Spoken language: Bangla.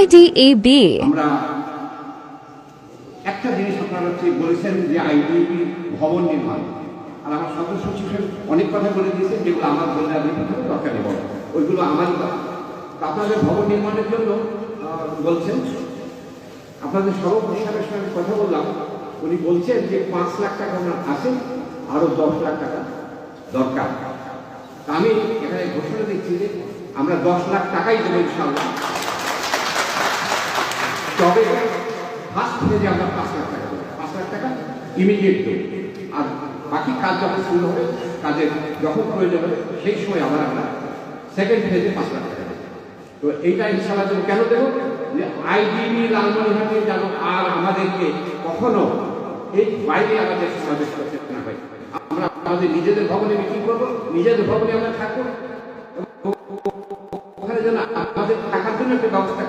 IDAB আমরা একটা জিনিস আপনারা হচ্ছে বলেছেন যে আইডিপি ভবন নির্মাণ। আর আমার সদস্য সচিবের অনেক কথা বলে দিয়েছেন, যেগুলো আমার বলে আমি দরকার নেই। বলা। ওইগুলো আমারই আপনাদের ভবন নির্মাণের জন্য বলছেন, আপনাদের সর্বপ্রসারের সঙ্গে কথা বললাম। উনি বলছেন যে পাঁচ লাখ টাকা ওনার আছে আরও দশ লাখ টাকা দরকার। আমি এখানে ঘোষণা দিচ্ছি যে আমরা দশ লাখ টাকাই দেবো ইনশাল্লাহ তবে ফার্স্ট ফেজে আমরা পাঁচ লাখ টাকা পাঁচ লাখ টাকা ইমিডিয়েট আর বাকি কাজ যখন শুরু হবে, কাজের যখন প্রয়োজন হবে, সেই সময় আবার আমরা সেকেন্ড ফেজে পাঁচ লাখ টাকা তো এইটা ইনশাল্লাহ দেবো কেন দেবো? যে আইডিবি লালমনিহাটে যেন আর আমাদেরকে কখনো এই বাইরে আমাদের সমাবেশ করতে না হয়। আমরা আমাদের নিজেদের ভবনে মিটিং করব, নিজেদের ভবনে আমরা থাকব। ওখানে যেন আমাদের থাকার জন্য একটা ব্যবস্থা